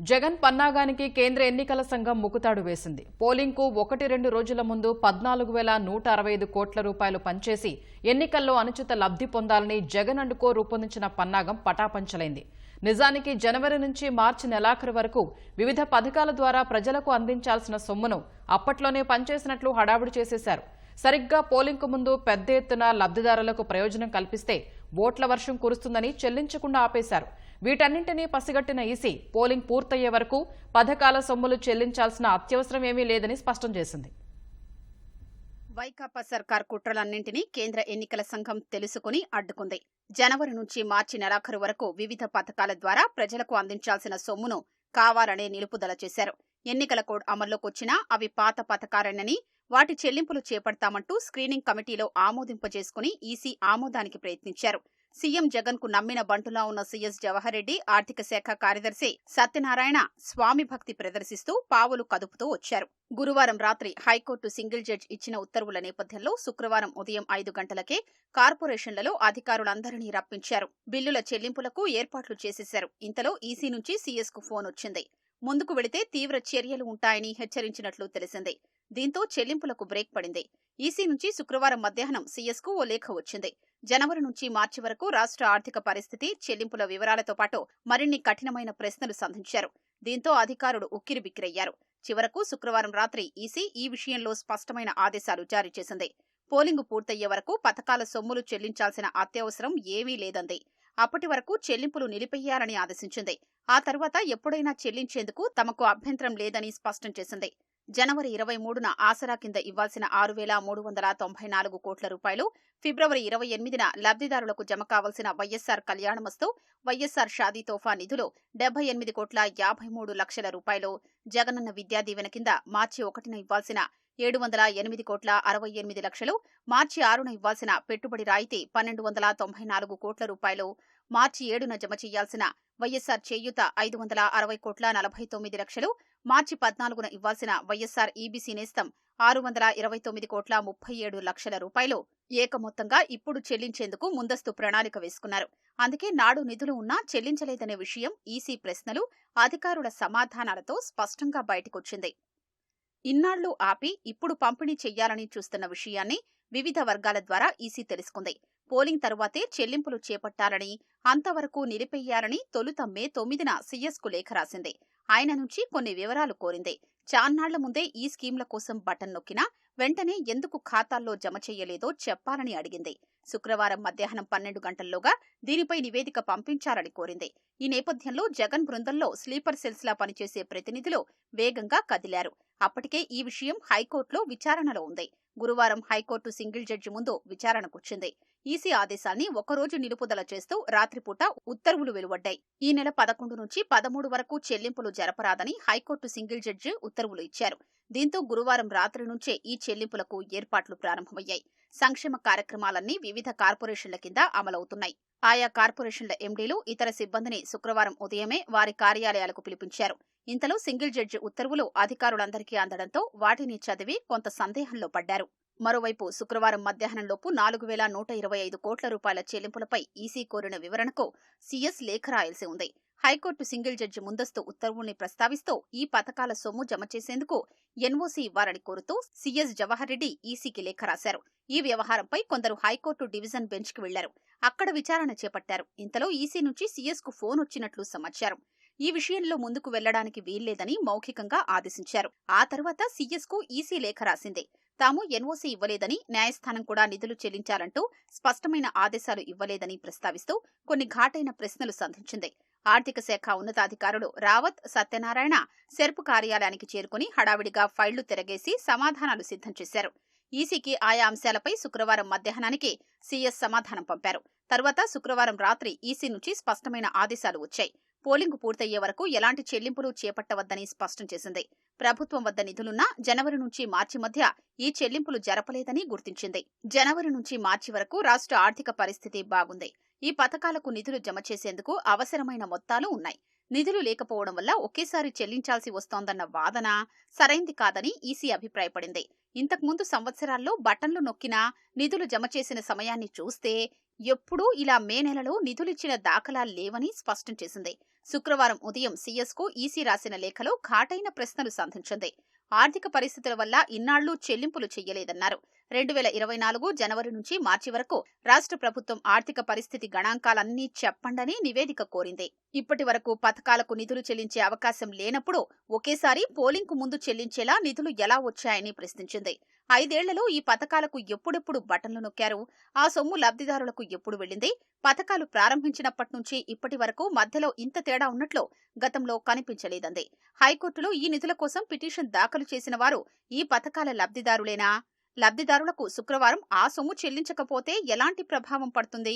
జగన్ పన్నాగానికి కేంద్ర ఎన్నికల సంఘం ముకుతాడు వేసింది. పోలింగ్కు ఒకటి రెండు రోజుల ముందు పద్నాలుగు వేల నూట అరవై ఐదు కోట్ల రూపాయలు పంచేసి ఎన్నికల్లో అనుచిత లబ్ధి పొందాలని జగన్ అండుకో రూపొందించిన పన్నాగం పటాపంచలైంది. నిజానికి జనవరి నుంచి మార్చి నెలాఖరు వరకు వివిధ పథకాల ద్వారా ప్రజలకు అందించాల్సిన సొమ్మును అప్పట్లోనే పంచేసినట్లు హడావుడి చేసేశారు. సరిగ్గా పోలింగ్కు ముందు పెద్ద ఎత్తున లబ్ధిదారులకు ప్రయోజనం కల్పిస్తే ఓట్ల వర్షం కురుస్తుందని చెల్లించకుండా ఆపేశారు. వీటన్నింటినీ పసిగట్టిన ఈసీ పోలింగ్ పూర్తయ్యే వరకు పథకాల సొమ్ములు చెల్లించాల్సిన అత్యవసరం ఏమీ లేదని స్పష్టం చేసింది. వైకాపా సర్కార్ కుట్రలన్నింటినీ కేంద్ర ఎన్నికల సంఘం తెలుసుకుని అడ్డుకుంది. జనవరి నుంచి మార్చి నెలాఖరు వరకు వివిధ పథకాల ద్వారా ప్రజలకు అందించాల్సిన సొమ్మును కావాలనే నిలుపుదల చేశారు. ఎన్నికల కోడ్ అమల్లోకొచ్చినా అవి పాత పథకాలేనని వాటి చెల్లింపులు చేపడతామంటూ స్క్రీనింగ్ కమిటీలో ఆమోదింపజేసుకుని ఈసీ ఆమోదానికి ప్రయత్నించారు. సీఎం జగన్కు నమ్మిన బంటులా ఉన్న సీఎస్ జవహర్ రెడ్డి ఆర్థిక శాఖ కార్యదర్శి సత్యనారాయణ స్వామి భక్తి ప్రదర్శిస్తూ పావులు కదుపుతూ వచ్చారు. గురువారం రాత్రి హైకోర్టు సింగిల్ జడ్జ్ ఇచ్చిన ఉత్తర్వుల నేపథ్యంలో శుక్రవారం ఉదయం ఐదు గంటలకే కార్పొరేషన్లలో అధికారులందరినీ రప్పించారు. బిల్లుల చెల్లింపులకు ఏర్పాట్లు చేసేశారు. ఇంతలో ఈసీ నుంచి సీఎస్కు ఫోన్ వచ్చింది. ముందుకు వెళితే తీవ్ర చర్యలు ఉంటాయని హెచ్చరించినట్లు తెలిసింది. దీంతో చెల్లింపులకు బ్రేక్ పడింది. ఈసీ నుంచి శుక్రవారం మధ్యాహ్నం సీఎస్కు ఓ లేఖ వచ్చింది. జనవరి నుంచి మార్చి వరకు రాష్ట్ర ఆర్థిక పరిస్థితి చెల్లింపుల వివరాలతో పాటు మరిన్ని కఠినమైన ప్రశ్నలు సంధించారు. దీంతో అధికారులు ఉక్కిరిబిక్కిరయ్యారు చివరకు శుక్రవారం రాత్రి ఈసీ ఈ విషయంలో స్పష్టమైన ఆదేశాలు జారీ చేసింది. పోలింగు పూర్తయ్యే వరకు పథకాల సొమ్ములు చెల్లించాల్సిన అత్యవసరం ఏమీ లేదంది. అప్పటి వరకు చెల్లింపులు నిలిపెయ్యాలని ఆదేశించింది. ఆ తర్వాత ఎప్పుడైనా చెల్లించేందుకు తమకు అభ్యంతరం లేదని స్పష్టం చేసింది. జనవరి ఇరవై మూడున ఆసరా కింద ఇవ్వాల్సిన ఆరు వేల మూడు వందల తొంభై నాలుగు కోట్ల రూపాయలు ఫిబ్రవరి ఇరవై ఎనిమిదిన లబ్ధిదారులకు జమ కావాల్సిన వైఎస్సార్ కళ్యాణమస్తు వైఎస్సార్ షాదీ తోఫా నిధులు డెబ్బై ఎనిమిది కోట్ల యాభై మూడు లక్షల రూపాయలు. జగనన్న విద్యా దీవెన కింద మార్చి ఒకటిన ఇవ్వాల్సిన ఏడు వందల ఎనిమిది కోట్ల అరవై ఎనిమిది లక్షలు మార్చి ఆరున ఇవ్వాల్సిన పెట్టుబడి రాయితీ పన్నెండు వందల తొంభై నాలుగు కోట్ల రూపాయలు మార్చి ఏడున జమ చేయాల్సిన వైఎస్సార్ చేయూత ఐదు వందల అరవై కోట్ల నలభై తొమ్మిది లక్షలు మార్చి పద్నాలుగున ఇవ్వాల్సిన వైఎస్సార్ ఈబీసీ నేస్తం ఆరు వందల ఇరవై తొమ్మిది కోట్ల ముప్పై ఏడు లక్షల రూపాయలు. ఏకమొత్తంగా ఇప్పుడు చెల్లించేందుకు ముందస్తు ప్రణాళిక వేసుకున్నారు. అందుకే నాడు నిధులు ఉన్నా చెల్లించలేదనే విషయం ఈసీ ప్రశ్నలు అధికారుల సమాధానాలతో స్పష్టంగా బయటకొచ్చింది. ఇన్నాళ్ళు ఆపి ఇప్పుడు పంపిణీ చెయ్యాలని చూస్తున్న విషయాన్ని వివిధ వర్గాల ద్వారా ఈసీ తెలుసుకుంది. పోలింగ్ తరువాతే చెల్లింపులు చేపట్టాలని అంతవరకు నిలిపెయ్యాలని తొలుత మే తొమ్మిదిన సీఎస్కు లేఖ రాసింది. ఆయన నుంచి కొన్ని వివరాలు కోరింది. చాన్నాళ్ళ ముందే ఈ స్కీంల కోసం బటన్ నొక్కినా వెంటనే ఎందుకు ఖాతాల్లో జమ చేయలేదో చెప్పాలని అడిగింది. శుక్రవారం మధ్యాహ్నం పన్నెండు గంటల్లోగా దీనిపై నివేదిక పంపించాలని కోరింది. ఈ నేపథ్యంలో జగన్ బృందంలో స్లీపర్ సెల్స్లా పనిచేసే ప్రతినిధులు వేగంగా కదిలారు. అప్పటికే ఈ విషయం హైకోర్టులో విచారణలో ఉంది. గురువారం హైకోర్టు సింగిల్ జడ్జి ముందు విచారణకొచ్చింది ఈసీ ఆదేశాన్ని ఒకరోజు నిలుపుదల చేస్తూ రాత్రిపూట ఉత్తర్వులు వెలువడ్డాయి. ఈ నెల పదకొండు నుంచి పదమూడు వరకు చెల్లింపులు జరపరాదని హైకోర్టు సింగిల్ జడ్జి ఉత్తర్వులు ఇచ్చారు. దీంతో గురువారం రాత్రి నుంచే ఈ చెల్లింపులకు ఏర్పాట్లు ప్రారంభమయ్యాయి. సంక్షేమ కార్యక్రమాలన్నీ వివిధ కార్పొరేషన్ల కింద అమలవుతున్నాయి. ఆయా కార్పొరేషన్ల ఎండీలు ఇతర సిబ్బందిని శుక్రవారం ఉదయమే వారి కార్యాలయాలకు పిలిపించారు. ఇంతలో సింగిల్ జడ్జి ఉత్తర్వులు అధికారులందరికీ అందడంతో వాటిని చదివి కొంత సందేహంలో పడ్డారు. మరోవైపు శుక్రవారం మధ్యాహ్నంలోపు నాలుగు వేల నూట ఇరవై ఐదు కోట్ల రూపాయల చెల్లింపులపై ఈసీ కోరిన వివరణకు సీఎస్ లేఖ రాయాల్సి ఉంది. హైకోర్టు సింగిల్ జడ్జి ముందస్తు ఉత్తర్వుల్ని ప్రస్తావిస్తూ ఈ పథకాల సొమ్ము జమ చేసేందుకు ఎన్ఓసీ ఇవ్వాలని కోరుతూ సీఎస్ జవహర్ రెడ్డి ఈసీకి లేఖ రాశారు. ఈ వ్యవహారంపై కొందరు హైకోర్టు డివిజన్ బెంచ్కి వెళ్ళారు. అక్కడ విచారణ చేపట్టారు. ఇంతలో ఈసీ నుంచి సీఎస్కు ఫోన్ వచ్చినట్లు సమాచారం. ఈ విషయంలో ముందుకు వెళ్ళడానికి వీల్లేదని మౌఖికంగా ఆదేశించారు. ఆ తర్వాత సీఎస్కు ఈసీ లేఖ రాసింది. తాము ఎన్ఓసీ ఇవ్వలేదని న్యాయస్థానం కూడా నిధులు చెల్లించాలంటూ స్పష్టమైన ఆదేశాలు ఇవ్వలేదని ప్రస్తావిస్తూ కొన్ని ఘాటైన ప్రశ్నలు సంధించింది. ఆర్థిక శాఖ ఉన్నతాధికారులు రావత్ సత్యనారాయణ సెర్పు కార్యాలయానికి చేరుకుని హడావిడిగా ఫైళ్ళు తిరగేసి సమాధానాలు సిద్ధం చేశారు. ఈసీకి ఆయా అంశాలపై శుక్రవారం మధ్యాహ్నానికి సీఎస్ సమాధానం పంపారు. తర్వాత శుక్రవారం రాత్రి ఈసీ నుంచి స్పష్టమైన ఆదేశాలు వచ్చాయి. పోలింగ్ పూర్తయ్యే వరకు ఎలాంటి చెల్లింపులు చేపట్టవద్దని స్పష్టం చేసింది. ప్రభుత్వం వద్ద నిధులున్నా జనవరి నుంచి మార్చి మధ్య ఈ చెల్లింపులు జరపలేదని గుర్తించింది. జనవరి నుంచి మార్చి వరకు రాష్ట్ర ఆర్థిక పరిస్థితి బాగుంది. ఈ పథకాలకు నిధులు జమ చేసేందుకు అవసరమైన మొత్తాలు ఉన్నాయి. నిధులు లేకపోవడం వల్ల ఒకేసారి చెల్లించాల్సి వస్తోందన్న వాదన సరైంది కాదని ఈసీ అభిప్రాయపడింది. ఇంతకుముందు సంవత్సరాల్లో బటన్లు నొక్కినా నిధులు జమ చేసిన సమయాన్ని చూస్తే ఎప్పుడూ ఇలా మే నెలలో నిధులిచ్చిన దాఖలా లేవని స్పష్టం చేసింది. శుక్రవారం ఉదయం సీఎస్కు ఈసీ రాసిన లేఖలో ఘాటైన ప్రశ్నలు సంధించింది. ఆర్థిక పరిస్థితుల వల్ల ఇన్నాళ్ళు చెల్లింపులు చెయ్యలేదన్నారు. రెండు వేల ఇరవై నాలుగు జనవరి నుంచి మార్చి వరకు రాష్ట్ర ప్రభుత్వం ఆర్థిక పరిస్థితి గణాంకాలన్నీ చెప్పండని నివేదిక కోరింది. ఇప్పటి వరకు పథకాలకు నిధులు చెల్లించే అవకాశం లేనప్పుడు ఒకేసారి పోలింగ్కు ముందు చెల్లించేలా నిధులు ఎలా వచ్చాయని ప్రశ్నించింది. ఐదేళ్ళలో ఈ పథకాలకు ఎప్పుడెప్పుడు బటన్లు నొక్కారు? ఆ సొమ్ము లబ్ధిదారులకు ఎప్పుడు వెళ్ళింది? పథకాలు ప్రారంభించినప్పటి నుంచి ఇప్పటి వరకు మధ్యలో ఇంత తేడా ఉన్నట్లు గతంలో కనిపించలేదంది. హైకోర్టులో ఈ నిధుల కోసం పిటిషన్ దాఖలు చేసిన వారు ఈ పథకాల లబ్ధిదారులేనా? లబ్ధిదారులకు శుక్రవారం ఆ సొమ్ము చెల్లించకపోతే ఎలాంటి ప్రభావం పడుతుంది?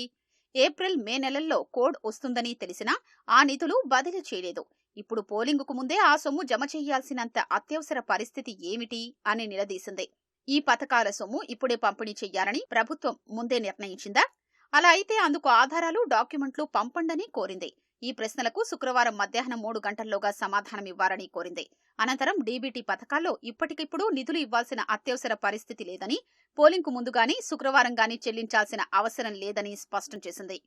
ఏప్రిల్ మే నెలల్లో కోడ్ వస్తుందని తెలిసినా ఆ నిధులు బదిలీ చేయలేదు. ఇప్పుడు పోలింగుకు ముందే ఆ సొమ్ము జమ చేయాల్సినంత అత్యవసర పరిస్థితి ఏమిటి అని నిలదీసింది. ఈ పథకాల సొమ్ము ఇప్పుడే పంపిణీ చెయ్యాలని ప్రభుత్వం ముందే నిర్ణయించిందా? అలా అయితే అందుకు ఆధారాలు డాక్యుమెంట్లు పంపండని కోరింది. ఈ ప్రశ్నలకు శుక్రవారం మధ్యాహ్నం మూడు గంటల్లోగా సమాధానం ఇవ్వాలని కోరింది. అనంతరం డీబీటీ పథకాల్లో ఇప్పటికిప్పుడు నిధులు ఇవ్వాల్సిన అత్యవసర పరిస్థితి లేదని పోలింగ్కు ముందుగాని శుక్రవారం గాని చెల్లించాల్సిన అవసరం లేదని స్పష్టం చేసింది.